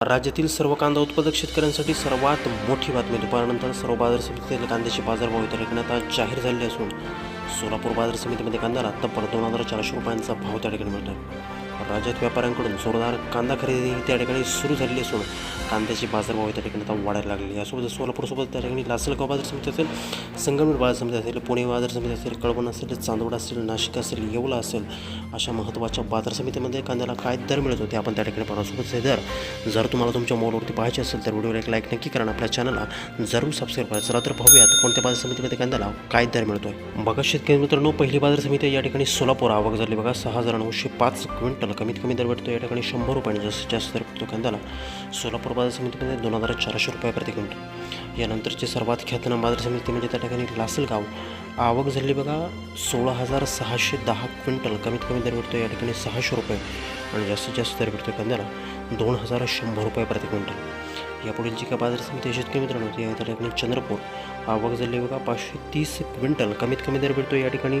राज्यातील सर्व कांदा उत्पादक शेतकऱ्यांसाठी सर्वात मोठी बातमी दुपारनंतर सर्व बाजार समितीतील कांद्याचे बाजारभाव ठिकाणी आज जाहीर झाले असून सोलापूर बाजार समितीमध्ये कांद्याला तब्बल दोन हजार चारशे रुपयांचा भाव त्या ठिकाणी मिळतो राज्यात व्यापाऱ्यांकडून जोरदार कांदा खरेदी त्या ठिकाणी सुरू झालेली असून कांद्याचे बाजारभाव त्या ठिकाणी आता वाढायला लागली यासोबत सोलापूरसोबत त्या ठिकाणी लासलगाव बाजार समिती असेल संगमनेर बाजार समिती असेल पुणे बाजार समिती असेल कळवण असेल चांदवड असेल नाशिक असेल येवला असेल अशा महत्त्वाच्या बाजार समितीमध्ये कांद्याला काय दर मिळत होते आपण त्या ठिकाणी पाहण्यासोबत हे दर जर तुम्हाला तुमच्या मोबाईलवरती पाहायचे असेल तर व्हिडिओला एक लाईक नक्की करा आपल्या चॅनलला जरूर सबस्क्राईब करा. चला तर पाहूयात कोणत्या बाजार समितीमध्ये कांद्याला काय दर मिळतोय. बघा शेतकरी मित्रांनो पहिली बाजार समिती या ठिकाणी सोलापूर आवक झाली. बघा सहा हजार नऊशे पाच क्विंटल कमीत कमी दर भेटतो. या ठिकाणी शंभर रुपयाने जास्तीत जास्त दर भेटतो कांद्याला. सोलापूर बाजार समितीमध्ये दोन हजार चारशे रुपये प्रति क्विंटल. यानंतरची सर्वात ख्यातनाम बाजार समिती म्हणजे त्या ठिकाणी लासलगाव. आवक झाली बघा सोळा हजार सहाशे दहा क्विंटल. कमीत कमी दर भेटतो या ठिकाणी सहाशे रुपये. आणि जास्तीत जास्त दर भेटतो कांद्याला दोन हजार शंभर रुपये प्रति क्विंटल. यापुढील जी काय बाजार समिती शेतकरी मित्रांनो ती आहे त्या ठिकाणी चंद्रपूर. आवक झाली बघा पाचशे तीस क्विंटल. कमीत कमी दर भेटतो या ठिकाणी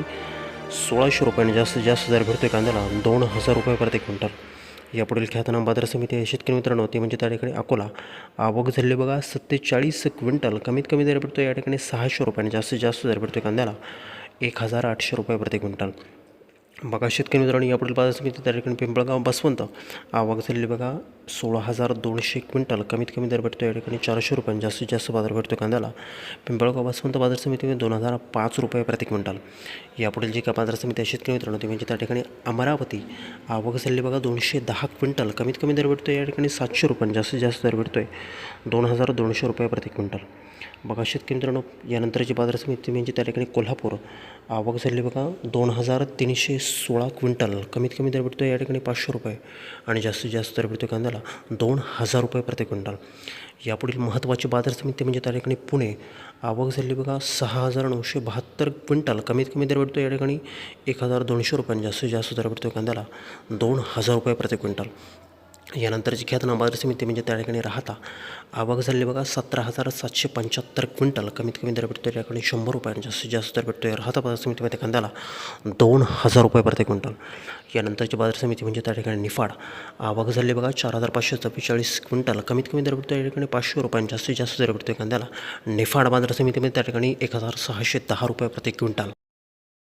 सोळाशे रुपयाने जास्तीत जास्त दर भेटतो कांद्याला दोन हजार रुपये प्रति क्विंटल. यापुढील ख्यातनाम बाजार समिती आहे. शेतकरी मित्रांनो ते म्हणजे त्या ठिकाणी अकोला. आवक झाली बघा सत्तेचाळीस क्विंटल. कमीत कमी दर भेटतो या ठिकाणी सहाशे रुपयाने जास्तीत जास्त दर भेटतो कांद्याला एक हजार आठशे रुपये प्रति क्विंटल. बघा शेतकरी मित्रांनो यापुढील बाजार समिती त्या ठिकाणी पिंपळगाव बसवंत. आवक झालेली बघा सोळा हजार दोनशे क्विंटल कमीत कमी दर भेटतो या ठिकाणी. चारशे रुपये जास्तीत जास्त बाजार भेटतो कांद्याला. पिंपळगाव बसवंत बाजार समितीमध्ये दोन हजार पाच रुपये प्रति क्विंटल. यापुढील जी काय बाजार समिती आहे शेतकरी मित्रांनो ती म्हणजे त्या ठिकाणी अमरावती. आवक झालेली बघा दोनशे दहा क्विंटल कमीत कमी दर भेटतो या ठिकाणी सातशे रुपये जास्तीत जास्त दर भेटतो आहे दोन हजार दोनशे रुपये प्रति क्विंटल. बघा शेतकरी मित्रांनो यानंतरची बाजार समिती म्हणजे त्या ठिकाणी कोल्हापूर. आवक झाली बघा दोन हजार तीनशे सोळा क्विंटल कमीत कमी दर भेटतो या ठिकाणी पाचशे रुपये आणि जास्तीत जास्त दर भेटतो कांद्याला. दोन हजार रुपये प्रति क्विंटल. यापुढील महत्त्वाची बाजार समिती म्हणजे त्या ठिकाणी पुणे. आवक झाली बघा सहा हजार नऊशे बहात्तर क्विंटल. कमीत कमी दर भेटतो या ठिकाणी एक हजार दोनशे रुपयांनी जास्तीत जास्त दर भेटतो कांद्याला दोन हजार रुपये प्रति क्विंटल. यानंतरची ख्यातनाम बाजार समिती म्हणजे त्या ठिकाणी राहता. आवक झाली बघा सतरा हजार सातशे पंच्याहत्तर क्विंटल. कमीत कमी दर भेटतो त्या ठिकाणी शंभर रुपयांनी जास्तीत जास्त दर भेटतो राहता बाजार समितीमध्ये कांद्याला दोन हजार रुपये प्रति क्विंटल. यानंतरची बाजार समिती म्हणजे त्या ठिकाणी निफाड. आवक झाली बघा चार हजार पाचशे चव्वेचाळीस क्विंटल. कमीत कमी दर भेटतो या ठिकाणी पाचशे रुपयांनी जास्तीत जास्त दर भेटतो कांद्याला निफाड बाजार समितीमध्ये त्या ठिकाणी एक हजार सहाशे दहा रुपये प्रति क्विंटल.